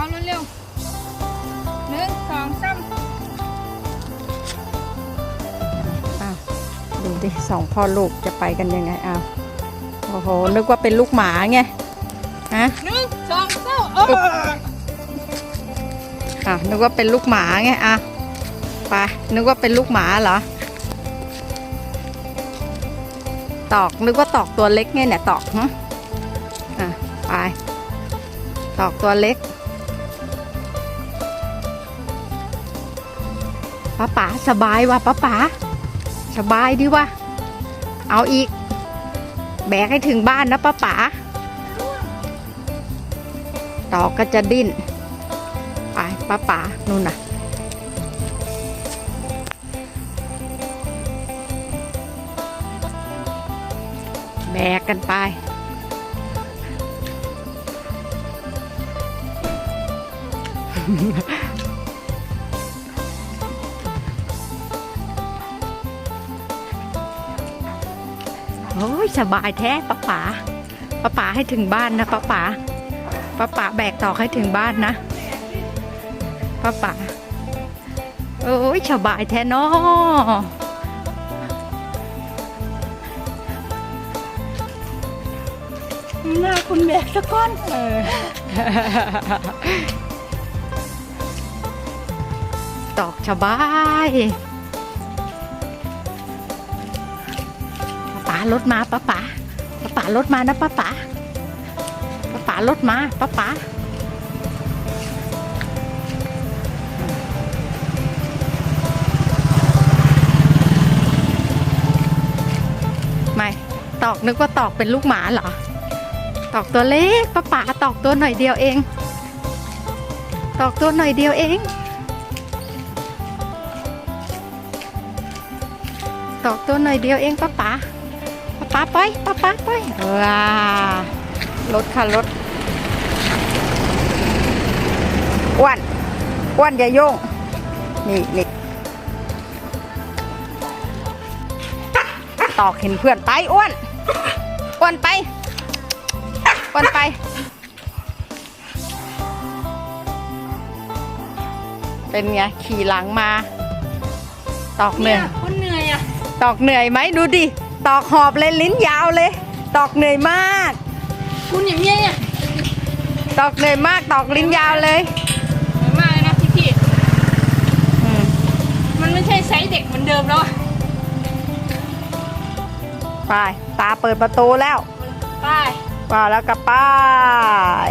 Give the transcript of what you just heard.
เอาเร็วๆหนึ่งสองสามอะดูดิสองพ่อลูกจะไปกันยังไงอ้าวโอ้โห นึกว่าเป็นลูกหมาไงฮะหนึ่งสองสามเอออะนึกว่าเป็นลูกหมาไงอะไปนึกว่าเป็นลูกหมาเหรอ ตอกนึกว่าตอกตัวเล็กไงเนี่ยตอกฮะอะไปตอกตัวเล็ก ป้าป๋าสบายว่ะป้าป๋าสบายดีว่ะเอาอีก แบกให้ถึงบ้านนะป้าป๋าตอกก็จะดิ้นไปป้าป๋านู่นน่ะแบกกันไป โอ้ยสบายแท้ป้าป๋าป้าป๋าให้ถึงบ้านนะป้าป๋าป้าป๋าแบกตอกให้ถึงบ้านนะป้าป๋าโอ้ยสบายแท้เนาะหน้าคุณแบกสักก้อนเออตอกสบายารถมาป้าป๋าป้าป๋ารถมานะป้าป๋าป้าป๋ารถมาป้าป๋าไม่ตอกนึกว่าตอกเป็นลูกหมาเหรอ ตอกตัวเล็กป้าป๋าตอกตัวหน่อยเดียวเอง ตอกตัวหน่อยเดียวเองตอกตัวหน่อยเดียวเองป้าป๋า ป้าป๋าไปป้าป๋าไปว้ารถค่ะรถอ้วนอ้วนอย่าโยงนี่นี่ตอกเห็นเพื่อนไปอ้วนอ้วนไปอ้วนไปเป็นไงขี่หลังมา ตอกเหนื่อยคุณเหนื่อยอะ ตอกเหนื่อยไหมดูดิ ตอกหอบเลยลิ้นยาวเลย ตอกเหนื่อยมาก คุณอย่างเงี้ยเนี่ยตอกเหนื่อยมากตอกลิ้นยาวเลยเหนื่อยมากเลยนะพี่พี่อืมๆมันไม่ใช่ไซส์เด็กเหมือนเดิมแล้วอะไปตาเปิดประตูแล้ว ไป ว่าแล้วกับป้าย